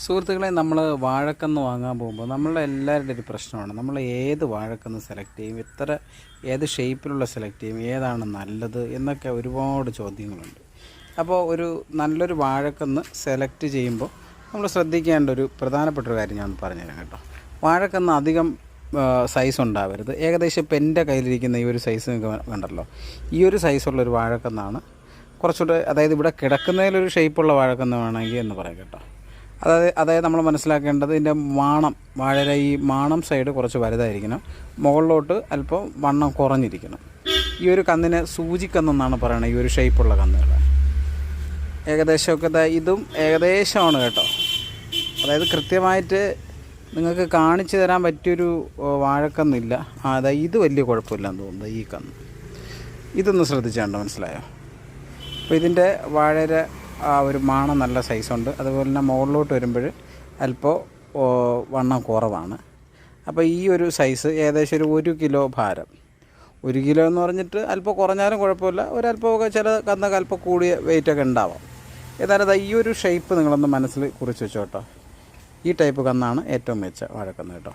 സുഹൃത്തുക്കളെ നമ്മൾ വാഴക്കന്ന് വാങ്ങാൻ പോകുമ്പോൾ നമ്മളുടെ എല്ലാവരുടെ ഒരു പ്രശ്നമാണ്. നമ്മൾ ഏത് വാഴക്കന്ന് സെലക്ട് ചെയ്യും എത്ര ഏത് ഷേപ്പിലുള്ള സെലക്ട് ചെയ്യും ഏതാണ് നല്ലത് എന്നൊക്കെ ഒരുപാട് ചോദ്യങ്ങളുണ്ട്. അപ്പോൾ ഒരു നല്ലൊരു വാഴക്കന്ന് സെലക്ട് ചെയ്യുമ്പോൾ നമ്മൾ ശ്രദ്ധിക്കേണ്ട ഒരു പ്രധാനപ്പെട്ട ഒരു കാര്യം ഞാൻ പറഞ്ഞുതരാം കേട്ടോ. വാഴക്കന്ന് അധികം സൈസ് ഉണ്ടാവരുത്. ഏകദേശം ഇപ്പം എന്റെ കയ്യിലിരിക്കുന്ന ഈ ഒരു സൈസ് നിങ്ങൾക്ക് കണ്ടല്ലോ ഈ ഒരു സൈസുള്ള ഒരു വാഴക്കന്നാണ് കുറച്ചുകൂടെ അതായത് ഇവിടെ കിടക്കുന്നതിലൊരു ഷേപ്പുള്ള വാഴക്കന്ന് വേണമെങ്കിൽ എന്ന് പറയാം കേട്ടോ. അതായത് അതായത് നമ്മൾ മനസ്സിലാക്കേണ്ടത് ഇതിന്റെ മാണം വാഴയുടെ ഈ മാണം സൈഡ് കുറച്ച് വലുതായിരിക്കണം. മുകളിലോട്ട് അല്പം വണ്ണം കുറഞ്ഞിരിക്കണം. ഈ ഒരു കന്നിനെ സൂചിക്കന്നെന്നാണ് പറയുന്നത് ഈ ഒരു ഷേപ്പുള്ള കന്നുകൾ ഏകദേശമൊക്കെ ഇതും ഏകദേശമാണ് കേട്ടോ. അതായത് കൃത്യമായിട്ട് നിങ്ങൾക്ക് കാണിച്ചു തരാൻ പറ്റിയൊരു വാഴക്കന്നില്ല. ആ അതാ ഇത് വലിയ കുഴപ്പമില്ലെന്ന് തോന്നുന്നത് ഈ കന്ന്. ഇതൊന്ന് ശ്രദ്ധിച്ചാണ്ട് മനസ്സിലായോ? അപ്പോൾ ഇതിന്റെ വാഴയുടെ ആ ഒരു മാണ നല്ല സൈസുണ്ട്. അതുപോലെ തന്നെ മുകളിലോട്ട് വരുമ്പോൾ അല്പം വണ്ണം കുറവാണ്. അപ്പോൾ ഈ ഒരു സൈസ് ഏകദേശം ഒരു ഒരു കിലോ ഭാരം. ഒരു കിലോ എന്ന് പറഞ്ഞിട്ട് അല്പം കുറഞ്ഞാലും കുഴപ്പമില്ല. ഒരല്പമൊക്കെ ചില കന്നൊക്കെ അല്പം കൂടിയ വെയിറ്റൊക്കെ ഉണ്ടാവാം. ഏതായാലും ഈ ഒരു ഷേപ്പ് നിങ്ങളൊന്ന് മനസ്സിൽ കുറിച്ച് വെച്ചോട്ടോ. ഈ ടൈപ്പ് കന്നാണ് ഏറ്റവും മെച്ച വാഴക്കന്ന് കേട്ടോ.